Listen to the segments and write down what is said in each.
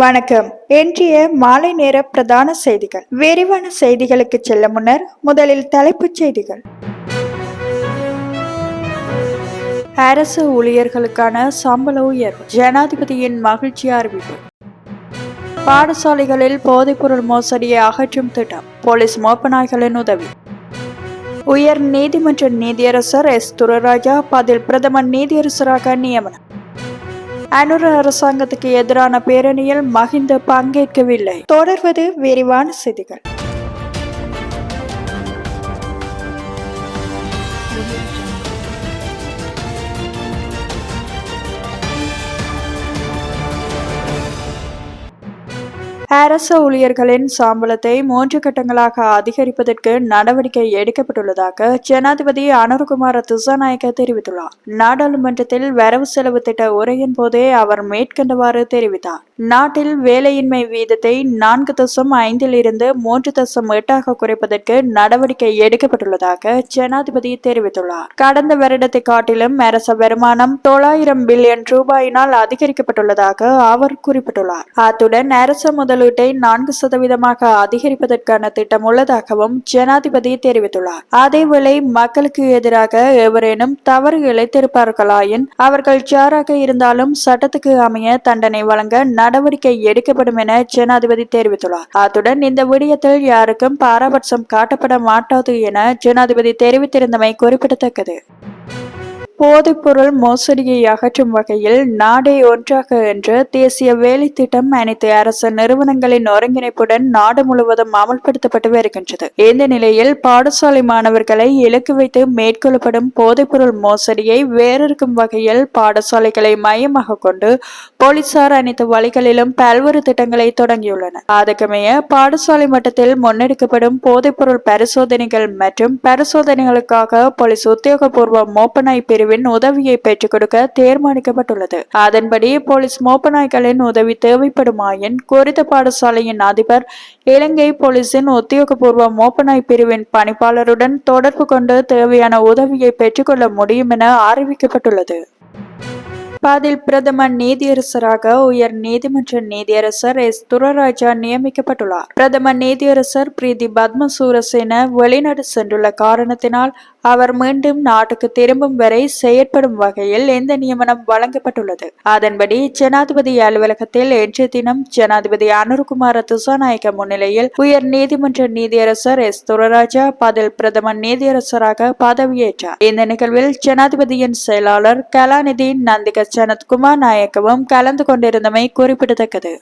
வணக்கம். இன்றைய மாலை நேர பிரதான செய்திகள். விரிவான செய்திகளுக்கு செல்ல முன்னர் முதலில் தலைப்புச் செய்திகள். அரசு ஊழியர்களுக்கான சம்பள உயர்வு. ஜனாதிபதியின் மகிழ்ச்சி அறிவிப்பு. பாடசாலைகளில் போதைப்பொருள் மோசடியை அகற்றும் திட்டம். போலீஸ் மோப்பநாய்களின் உதவி. உயர் நீதிமன்ற நீதியரசர் எஸ். துரராஜா பதில் பிரதமர் நீதியரசராக நியமனம். அனுர அரசாங்கத்துக்கு எதிரான பேரணியில் மஹிந்த பங்கேற்கவில்லை. தொடர்வது விரிவான செய்திகள். அரச ஊழியர்களின் சம்பளத்தை மூன்று கட்டங்களாக அதிகரிப்பதற்கு நடவடிக்கை எடுக்கப்பட்டுள்ளதாக ஜனாதிபதி அனுர்குமார் திசாநாயக்க தெரிவித்துள்ளார். நாடாளுமன்றத்தில் வரவு செலவு திட்ட உரையின் போதே அவர் மேற்கண்டவாறு தெரிவித்தார். நாட்டில் வேலையின்மை வீதத்தை நான்கு தசம் ஐந்தில் இருந்து மூன்று தசம் எட்டாக குறைப்பதற்கு நடவடிக்கை எடுக்கப்பட்டுள்ளதாக ஜனாதிபதி தெரிவித்துள்ளார். கடந்த வருடத்தை காட்டிலும் அரச வருமானம் தொள்ளாயிரம் பில்லியன் ரூபாயினால் அதிகரிக்கப்பட்டுள்ளதாக அவர் குறிப்பிட்டுள்ளார். அத்துடன் அரச முதலீட்டை நான்கு சதவீதமாக அதிகரிப்பதற்கான திட்டம் உள்ளதாகவும் ஜனாதிபதி தெரிவித்துள்ளார். அதேவேளை மக்களுக்கு எதிராக எவரேனும் தவறு இழைத்திருப்பார்களாயின் அவர்கள் ஜாராக இருந்தாலும் சட்டத்துக்கு அமைய தண்டனை வழங்க நடவடிக்கை எடுக்கப்படும் என ஜனாதிபதி தெரிவித்துள்ளார். அத்துடன் இந்த விடயத்தில் யாருக்கும் பாரபட்சம் காட்டப்பட மாட்டாது என ஜனாதிபதி தெரிவித்திருந்தமை குறிப்பிடத்தக்கது. போதைப்பொருள் மோசடியை அகற்றும் வகையில் நாடே ஒன்றாக என்ற தேசிய வேலை திட்டம் அனைத்து அரசு நிறுவனங்களின் ஒருங்கிணைப்புடன் நாடு முழுவதும் அமல்படுத்தப்பட்டு வருகின்றது. இந்த நிலையில் பாடசாலை மாணவர்களை இலக்கு வைத்து மேற்கொள்ளப்படும் போதைப்பொருள் மோசடியை வேறறுக்கும் வகையில் பாடசாலைகளை மையமாக கொண்டு போலீசார் அனைத்து வழிகளிலும் பல்வேறு திட்டங்களை தொடங்கியுள்ளனர். அதற்கமைய பாடசாலை மட்டத்தில் முன்னெடுக்கப்படும் போதைப்பொருள் பரிசோதனைகள் மற்றும் பரிசோதனைகளுக்காக போலீஸ் உத்தியோகபூர்வ மோப்பனாய் பிரிவின் உதவியை பெற்றுக் கொடுக்க தீர்மானிக்கப்பட்டுள்ளது. அதன்படி போலீஸ் மோப்பநாய்களின் உதவி தேவைப்படுமாயின் குறித்த பாடசாலையின் அதிபர் இலங்கை போலீசின் உத்தியோகபூர்வ மோப்பநாய் பிரிவின் பணிப்பாளருடன் தொடர்பு கொண்டு தேவையான உதவியை பெற்றுக்கொள்ள முடியும் என அறிவிக்கப்பட்டுள்ளது. பாதில் பிரதம நீதியரசராக உயர் நீதிமன்ற நீதியரசர் எஸ். துரராஜா நியமிக்கப்பட்டுள்ளார். பிரதம நீதியரசர் பிரீதி பத்மசூரசேன வெளிநாடு சென்றுள்ள காரணத்தினால் அவர் மீண்டும் நாட்டுக்கு திரும்பும் வரை செயற்படும் வகையில் இந்த நியமனம் வழங்கப்பட்டுள்ளது? அதன்படி ஜனாதிபதி அலுவலகத்தில் இன்று தினம் ஜனாதிபதி அனுர்குமார திசாநாயக்க முன்னிலையில் உயர் நீதிமன்ற நீதியரசர் எஸ். துரராஜா பதில் பிரதமர் நீதியரசராக பதவியேற்றார். இந்த நிகழ்வில் ஜனாதிபதியின் செயலாளர் கலாநிதி நந்திக சனத்குமார் நாயக்கவும் கலந்து கொண்டிருந்தமை குறிப்பிடத்தக்கது.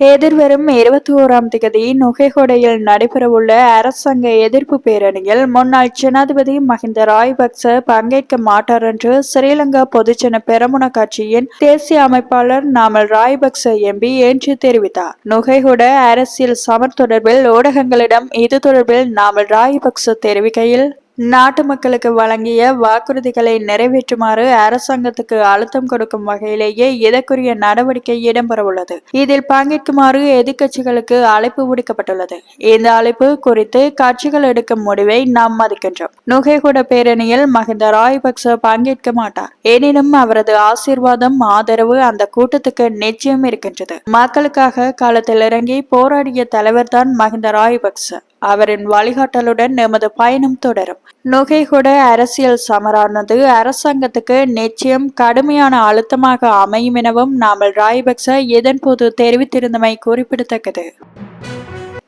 எதிர்வரும் இருபத்தி ஓராம் தேதி நுகைகொடையில் நடைபெறவுள்ள அரசாங்க எதிர்ப்பு பேரணியில் முன்னாள் ஜனாதிபதி மஹிந்த ராய்பக்ச பங்கேற்க மாட்டார் என்று ஸ்ரீலங்கா பொதுஜன பெரமுன கட்சியின் தேசிய அமைப்பாளர் நாமல் ராய்பக்ச எம்பி என்று தெரிவித்தார். நுகைகொட அரசியல் சமர் தொடர்பில் ஊடகங்களிடம் இது தொடர்பில் நாமல் ராய்பக்ச தெரிவிக்கையில் நாட்டு மக்களுக்கு வழங்கிய வாக்குறுதிகளை நிறைவேற்றுமாறு அரசாங்கத்துக்கு அழுத்தம் கொடுக்கும் வகையிலேயே இதற்குரிய நடவடிக்கை இடம்பெறவுள்ளது. இதில் பங்கேற்குமாறு எதிர்க்கட்சிகளுக்கு அழைப்பு விடுக்கப்பட்டுள்ளது. இந்த அழைப்பு குறித்து கட்சிகள் எடுக்கும் முடிவை நாம் மதிக்கின்றோம். நுகைகூட பேரணியில் மஹிந்த ராயபக்ச பங்கேற்க மாட்டார். எனினும் அவரது ஆசீர்வாதம் ஆதரவு அந்த கூட்டத்துக்கு நிச்சயம் இருக்கின்றது. மக்களுக்காக களத்தில் இறங்கி போராடிய தலைவர்தான் மஹிந்த ராயபக்ச. அவரின் வழிகாட்டலுடன் எமது பயணம் தொடரும். நுகைகுட அரசியல் சமரானது அரசாங்கத்துக்கு நிச்சயம் கடுமையான அழுத்தமாக அமையும் எனவும் நாமல் ராய்பக்ச இதன்போது தெரிவித்திருந்தமை குறிப்பிடத்தக்கது.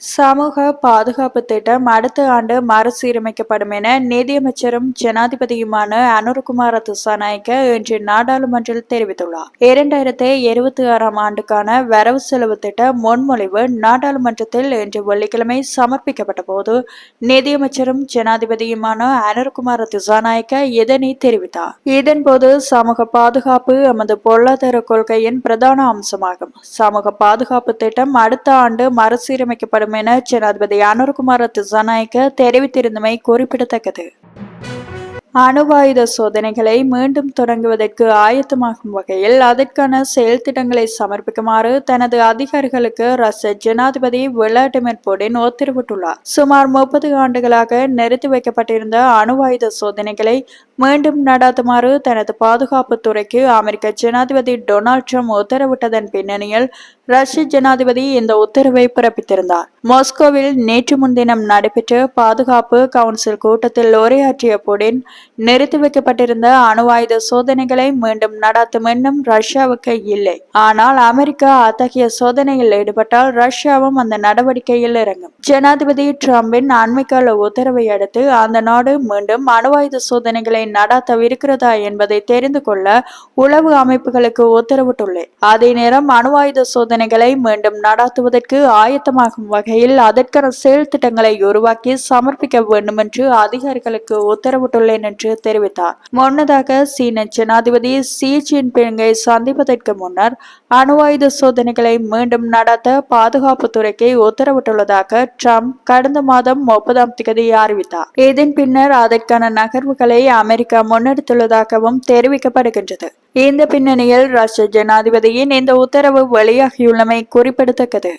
சமூக பாதுகாப்பு திட்டம் அடுத்த ஆண்டு மறுசீரமைக்கப்படும் என நிதியமைச்சரும் ஜனாதிபதியுமான அனுர்குமார திசாநாயக்க இன்று நாடாளுமன்றில் தெரிவித்துள்ளார். இரண்டாயிரத்தி இருபத்தி ஆறாம் ஆண்டுக்கான வரவு செலவு திட்ட முன்மொழிவு நாடாளுமன்றத்தில் இன்று வெள்ளிக்கிழமை சமர்ப்பிக்கப்பட்ட போது நிதியமைச்சரும் ஜனாதிபதியுமான அனுர்குமார திசாநாயக்க இதனை தெரிவித்தார். இதன்போது சமூக பாதுகாப்பு எமது பொருளாதார கொள்கையின் பிரதான அம்சமாகும். சமூக பாதுகாப்பு திட்டம் அடுத்த ஆண்டு மறுசீரமைக்கப்படும் என ஜனாதிபதி அனுர்குமார திசாநாயக்க தெரிவித்திருந்தமை குறிப்பிடத்தக்கது. அணுவாயுத சோதனைகளை மீண்டும் தொடங்குவதற்கு ஆயத்தமாகும் வகையில் அதற்கான செயல் திட்டங்களை சமர்ப்பிக்குமாறு தனது அதிகாரிகளுக்கு ரஷ்ய ஜனாதிபதி விளாடிமிர் புடின் உத்தரவிட்டுள்ளார். சுமார் முப்பது ஆண்டுகளாக நிறுத்தி வைக்கப்பட்டிருந்த அணுவாயுத சோதனைகளை மீண்டும் நடாத்துமாறு தனது பாதுகாப்பு துறைக்கு அமெரிக்க ஜனாதிபதி டொனால்ட் ட்ரம்ப் உத்தரவிட்டதன் பின்னணியில் ரஷ்ய ஜனாதிபதி இந்த உத்தரவை பிறப்பித்திருந்தார். மாஸ்கோவில் நேற்று முன்தினம் நடைபெற்ற பாதுகாப்பு கவுன்சில் கூட்டத்தில் உரையாற்றிய புடின் நிறுத்தி வைக்கப்பட்டிருந்த அணு ஆயுத சோதனைகளை மீண்டும் நடாத்தும் எண்ணம் ரஷ்யாவுக்கு இல்லை. ஆனால் அமெரிக்கா அத்தகைய சோதனையில் ஈடுபட்டால் ரஷ்யாவும் அந்த நடவடிக்கையில் இறங்கும். ஜனாதிபதி டிரம்பின் அண்மைக்கால உத்தரவை அடுத்து அந்த நாடு மீண்டும் அணு ஆயுத சோதனைகளை நடாத்தவிருக்கிறதா என்பதை தெரிந்து கொள்ள உளவு அமைப்புகளுக்கு உத்தரவிட்டுள்ளேன். அதே நேரம் அணு ஆயுத சோதனைகளை மீண்டும் நடாத்துவதற்கு ஆயத்தமாகும் வகையில் அதற்கான செயல் திட்டங்களை உருவாக்கி சமர்ப்பிக்க வேண்டும் என்று அதிகாரிகளுக்கு உத்தரவிட்டுள்ளேன் என்று தெரிவித்தார். முன்னதாக சீன ஜனாதிபதி சி ஜின்பிங்கை சந்திப்பதற்கு முன்னர் அணு ஆயுத சோதனைகளை மீண்டும் நடத்த பாதுகாப்பு துறைக்கு உத்தரவிட்டுள்ளதாக ட்ரம்ப் கடந்த மாதம் முப்பதாம் தேதி அறிவித்தார். இதன் பின்னர் அதற்கான நகர்வுகளை அமெரிக்கா முன்னெடுத்துள்ளதாகவும் தெரிவிக்கப்படுகின்றது. இந்த பின்னணியில் ரஷ்ய ஜனாதிபதியின் இந்த உத்தரவு வெளியாகியுள்ளமை குறிப்பிடத்தக்கது.